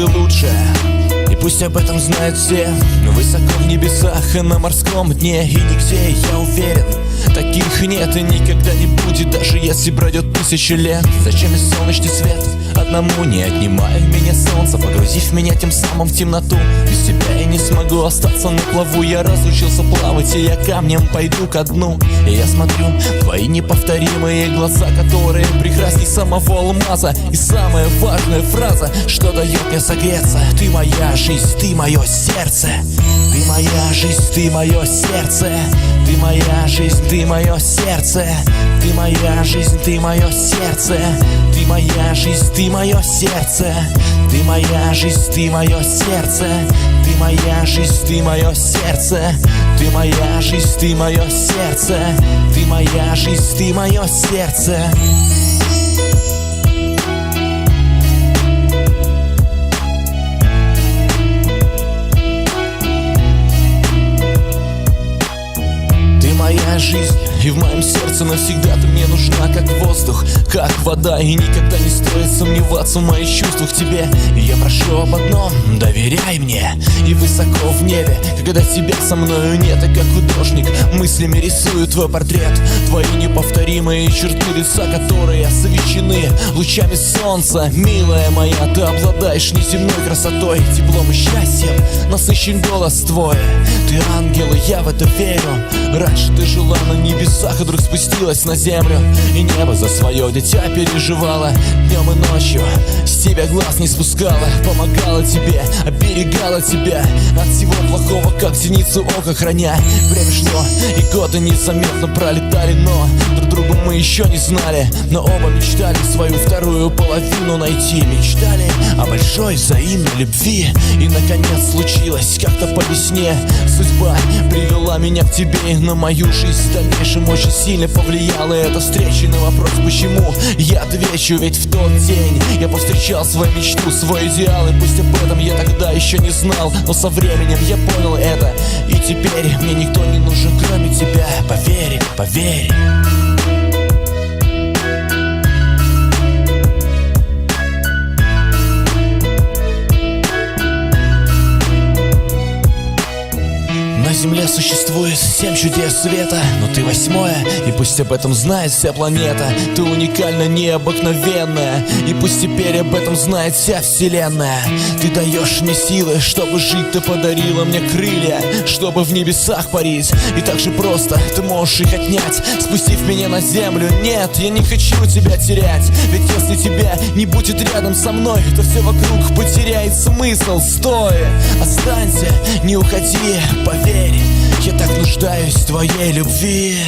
ты лучше. И пусть об этом знают все. Но высоко в небесах и на морском дне. И нигде, я уверен, таких нет и никогда не будет Даже если пройдет тысячи лет. Зачем и солнечный свет? Одному не отнимая меня солнце Погрузив меня тем самым в темноту. Без тебя я не смогу остаться на плаву. Я разучился плавать и я камнем пойду ко дну. И я смотрю твои неповторимые глаза Которые прекрасней самого алмаза. И самая важная фраза, что дает мне согреться. Ты моя жизнь, ты мое сердце. Ты моя жизнь, ты мое сердце. Ты моя жизнь, ты мое сердце. Ты моя жизнь, ты мое сердце. Ты моя жизнь, ты мое сердце. Ты моя жизнь, ты мое сердце. Ты моя жизнь, ты мое сердце. Ты моя жизнь, ты мое сердце. Ты моя жизнь, ты мое сердце и в моем сердце навсегда ты мне нужна, как воздух, как вода. И никогда не стоит сомневаться в моих чувствах. К тебе И я прошу об одном, доверяй мне. И высоко в небе, когда тебя со мною нет И как художник мыслями рисую твой портрет. Твои неповторимые черты лица, которые освещены лучами солнца. Милая моя, ты обладаешь неземной красотой Теплом и счастьем. Насыщен голос твой. Ты ангел, и я в это верю. Раньше ты жила на небесах, и вдруг спустилась на землю. И небо за свое дитя переживала Днем и ночью. С тебя глаз не спускала Помогала тебе, оберегала тебя. От всего плохого, как зеницу ока храня. Время шло, и годы незаметно пролетали Но еще не знали Но оба мечтали свою вторую половину найти. Мечтали о большой взаимной любви. И наконец случилось как-то по весне. Судьба привела меня к тебе. На мою жизнь В дальнейшем очень сильно повлияла эта встреча. На вопрос почему я отвечу Ведь в тот день я повстречал свою мечту, свой идеал. И пусть об этом я тогда еще не знал Но со временем я понял это. И теперь мне никто не нужен кроме тебя. Поверь, поверь земле существует семь чудес света. Но ты восьмое, и пусть об этом знает вся планета. Ты уникальна, необыкновенная И пусть теперь об этом знает вся вселенная. Ты даешь мне силы, чтобы жить Ты подарила мне крылья, чтобы в небесах парить. И так же просто ты можешь их отнять Спустив меня на землю. Нет, я не хочу тебя терять Ведь если тебя не будет рядом со мной То все вокруг потеряет смысл. Стой, останься, не уходи, поверь Я так нуждаюсь в твоей любви